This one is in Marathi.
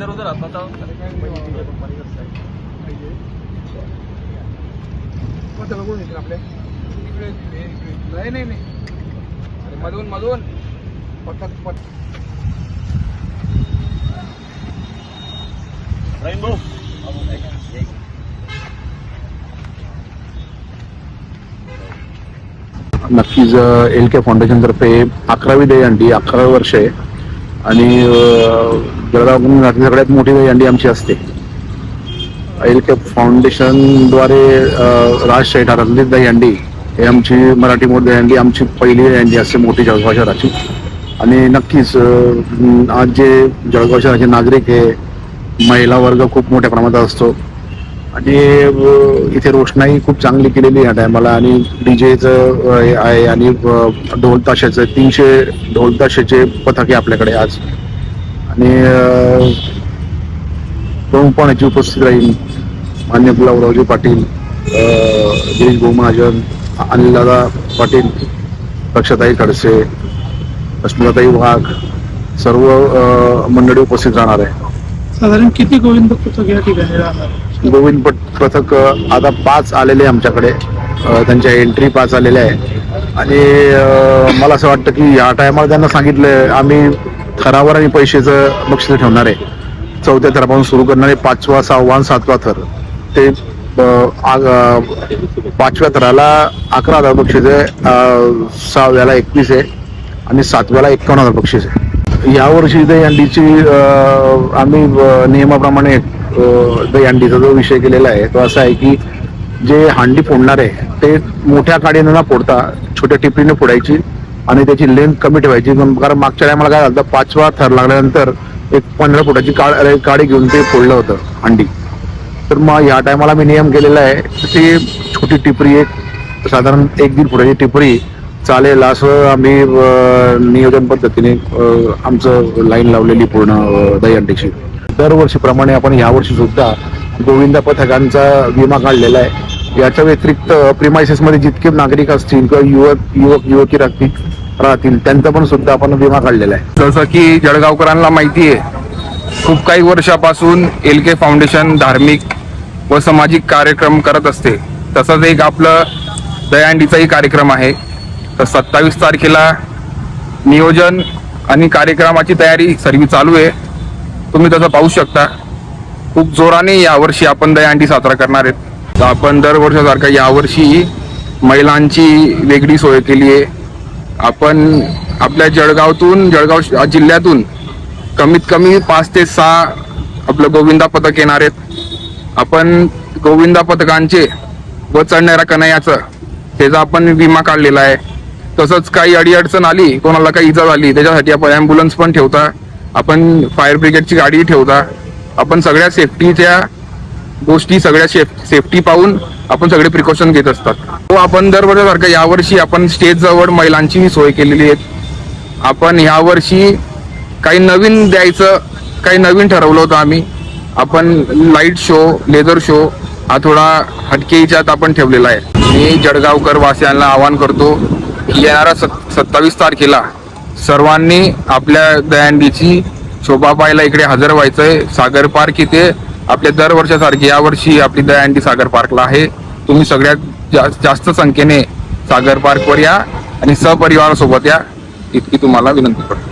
इधर उधर हाथ होता आपल्या नाही नाही नाही मधून मधून। पटक पट राईन भाऊ नक्कीच एल के फाउंडेशनतर्फे अकरावी दे अंडी अकरावी आहे आणि अ, घातली सगळ्यात मोठी दहीहंडी आमची असते. एल के फाउंडेशनद्वारे राज शेठ रंजित दहीहंडी हे आमची मराठी मोठी दहीहंडी आमची पहिली दहीहंडी असते मोठी जळगाव शहराची. आणि नक्कीच आज जे जळगाव शहराचे नागरिक आहे महिला वर्ग खूप मोठ्या प्रमाणात असतो. आणि इथे रोषणाई खूप चांगली केलेली या टायमाला आणि डीजेचं आहे आणि अ, ढोल ताशाचं तीनशे ढोल ताशाचे आपल्याकडे आज. आणि प्रमुखपणाची उपस्थित राहील मान्य गुलाबरावजी पाटील गिरीश भाऊ महाजन अनिलदादा पाटील लक्षताई खडसे अस्मिताताई वाघ सर्व मंडळी उपस्थित राहणार आहे. साधारण किती गोविंद पथक या ठिकाणी राहणार? गोविंद पट पथक आता पाच आलेले आहे आमच्याकडे. त्यांच्या एंट्री पाच आलेल्या आहे. आणि मला असं वाटतं की या टायमाला त्यांना सांगितलंय आम्ही थरावर आणि पैशाचं बक्षीस ठेवणार आहे. चौथ्या थरापासून सुरू करणारे पाचवा सहावा सातवा थर. ते पाचव्या थराला अकरा हजार बक्षीस आहे सहाव्याला एकवीस आहे आणि सातव्याला एकावन्न हजार बक्षीस आहे. यावर्षी दहीहंडीची यांडीची आम्ही नियमाप्रमाणे अं, दहीहंडीचा जो विषय केलेला आहे तो असा आहे की जे हांडी फोडणार आहे ते मोठ्या काडीनं ना फोडता छोट्या टिपरीने फोडायची आणि त्याची लेंथ कमी ठेवायची. कारण मागच्या टायमाला काय झालं पाचवा थर लागल्यानंतर एक पंधरा फुटाची काळ काडी घेऊन ते फोडलं होतं हांडी. तर मग या टायमाला मी नियम केलेला आहे ती छोटी टिपरी एक साधारण एक दीड फुटाची टिपरी चालेल असं आम्ही नियोजन पद्धतीने आमचं लाईन लावलेली पूर्ण दही दहीहंडीची. दरवर्षीप्रमाणे आपण यावर्षी सुद्धा गोविंदा पथकांचा विमा काढलेला आहे. याच्या व्यतिरिक्त प्रिमायसेसमध्ये जितके नागरिक असतील किंवा युवक युवक युवकी राहतील राहतील त्यांचा पण सुद्धा आपण विमा काढलेला आहे. जसं की जळगावकरांना माहिती आहे खूप काही वर्षापासून एल के फाउंडेशन धार्मिक व सामाजिक कार्यक्रम करत असते. तसंच एक आपलं दयांडीचाही कार्यक्रम आहे. तर सत्तावीस तारखेला नियोजन आणि कार्यक्रमाची तयारी सर्व चालू आहे. तुम्ही तसं पाहू शकता. खूप जोराने यावर्षी आपण दयांडी साजरा करणार आहेत. तर आपण दरवर्षासारखा यावर्षी महिलांची वेगळी सोय केली आहे. आपण आपल्या जळगावतून जळगाव जिल्ह्यातून कमीत कमी पाच ते सहा आपलं गोविंदा पथक येणार आहेत. आपण गोविंदा पथकांचे व चढणाऱ्या कन्हैयाचं त्याचा आपण विमा काढलेला आहे. तसंच काही अडीअडचण आली कोणाला काही इजा झाली त्याच्यासाठी आपण ॲम्ब्युलन्स पण ठेवता. आपण फायर ब्रिगेडची गाडी ठेवता. आपण सगळ्या सेफ्टीच्या गोष्टी सगळ्या सेफ सेफ्टी पाहून आपण सगळे प्रिकॉशन घेत असतात. तो आपण दरवर्षासारखं यावर्षी आपण स्टेजजवळ महिलांची सोय केलेली आहे. आपण यावर्षी काही नवीन द्यायचं काही नवीन ठरवलं होतं आम्ही. आपण लाइट शो लेझर शो हा थोडा हटकेच्यात आपण ठेवलेला आहे. मी जळगावकर वासियांना आवाहन करतो की येणाऱ्या सत् सत्तावीस तारखेला सर्वांनी आपल्या दयांडीची शोभा पाहायला इकडे हजर व्हायचंय. सागर पार्क इथे आपल्या दरवर्षासारखी यावर्षी आपली दयांडी सागर पार्कला आहे. तुम्ही सगळ्यात जा- जास्त संख्येने सागर पार्कवर या आणि सपरिवारासोबत या. इतकी तुम्हाला विनंती करतो.